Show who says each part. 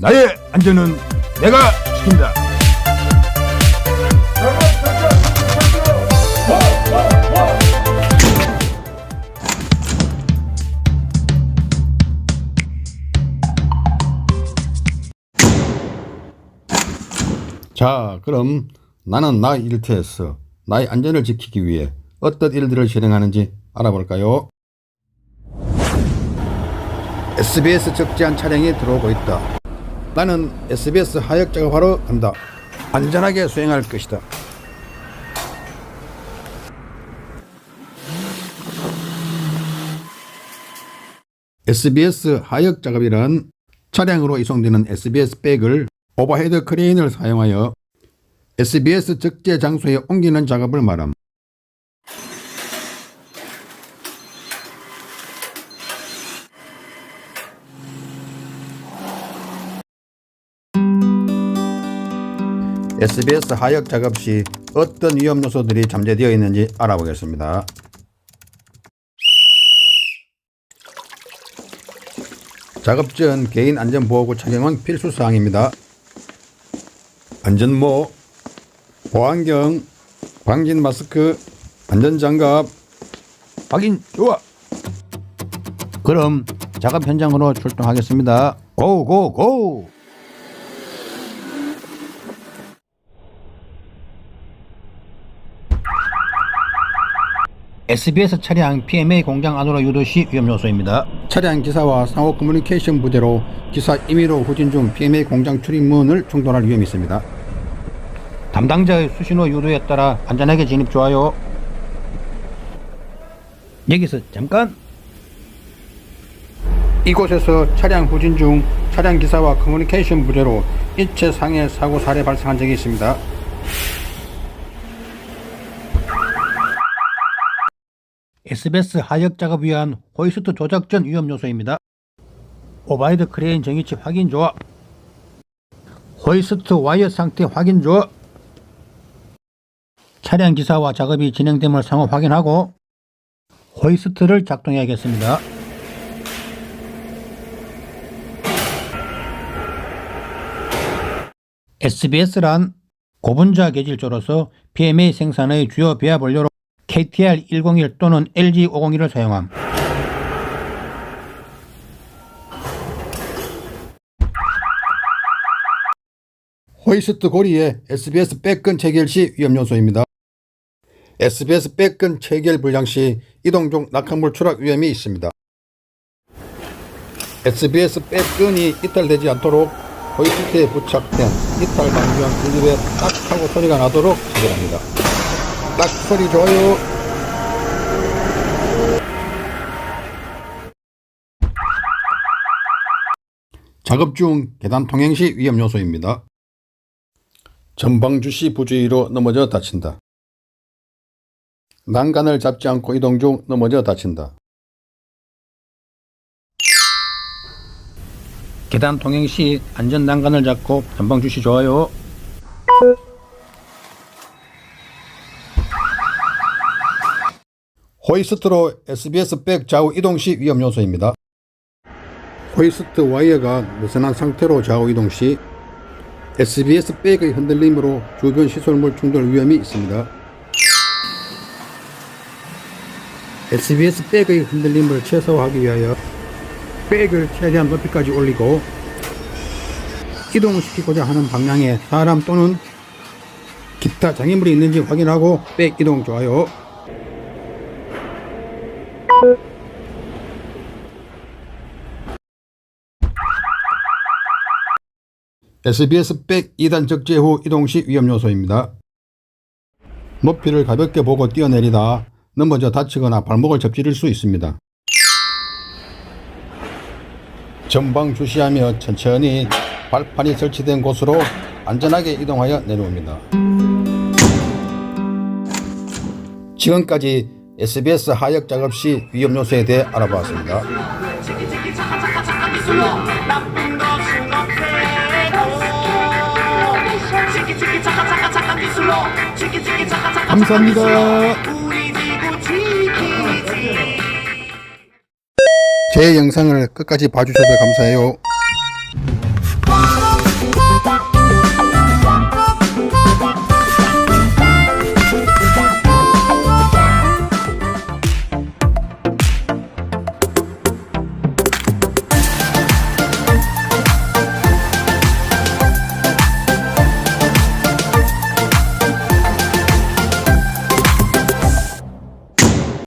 Speaker 1: 나의 안전은 내가 지킨다. 자, 그럼 나는 나 일터에서 나의 안전을 지키기 위해 어떤 일들을 실행하는지 알아볼까요? SBS 적재한 차량이 들어오고 있다. 나는 SBS 하역 작업하러 간다. 안전하게 수행할 것이다. SBS 하역 작업이란 차량으로 이송되는 SBS 백을 오버헤드 크레인을 사용하여 SBS 적재 장소에 옮기는 작업을 말함. SBS 하역 작업 시 어떤 위험 요소들이 잠재되어 있는지 알아보겠습니다. 작업 전 개인 안전보호구 착용은 필수 사항입니다. 안전모, 보안경, 방진 마스크, 안전장갑, 확인 좋아. 그럼 작업 현장으로 출동하겠습니다. 고고고! SBS 차량 PMA 공장 안으로 유도 시 위험 요소입니다. 차량 기사와 상호 커뮤니케이션 부대로 기사 임의로 후진 중 PMA 공장 출입문을 충돌할 위험이 있습니다. 담당자의 수신호 유도에 따라 안전하게 진입 좋아요. 여기서 잠깐. 이곳에서 차량 후진 중 차량 기사와 커뮤니케이션 부대로 일체 상해 사고 사례 발생한 적이 있습니다. SBS 하역 작업 위한 호이스트 조작 전 위험 요소입니다. 오바이드 크레인 정위치 확인 조어 호이스트 와이어 상태 확인 조어 차량 기사와 작업이 진행됨을 상호 확인하고 호이스트를 작동해야겠습니다. SBS란 고분자 계질조로서 PMA 생산의 주요 배합 원료로 KTR 101 또는 LG 501을 사용함. 호이스트 고리의 SBS 백근 체결 시 위험 요소입니다. SBS 백근 체결 불량 시 이동 중 낙하물 추락 위험이 있습니다. SBS 백근이 이탈되지 않도록 호이스트에 부착된 이탈 방지왕 클립에 딱 하고 소리가 나도록 체결합니다. 딱 소리 좋아요. 작업 중 계단 통행 시 위험 요소입니다. 전방주시 부주의로 넘어져 다친다. 난간을 잡지 않고 이동 중 넘어져 다친다. 계단 통행 시 안전 난간을 잡고 전방주시 좋아요. 호이스트로 SBS 백 좌우 이동 시 위험 요소입니다. 호이스트 와이어가 느슨한 상태로 좌우 이동 시 SBS 백의 흔들림으로 주변 시설물 충돌 위험이 있습니다. SBS 백의 흔들림을 최소화하기 위하여 백을 최대한 높이까지 올리고 이동시키고자 하는 방향에 사람 또는 기타 장애물이 있는지 확인하고 백 이동 좋아요. SBS 백 2단 적재 후 이동 시 위험 요소입니다. 높이를 가볍게 보고 뛰어내리다 넘어져 다치거나 발목을 접지를 수 있습니다. 전방 주시하며 천천히 발판이 설치된 곳으로 안전하게 이동하여 내려옵니다. 지금까지 SBS 하역 작업 시 위험 요소에 대해 알아보았습니다. 감사합니다. 제 영상을 끝까지 봐주셔서 감사해요.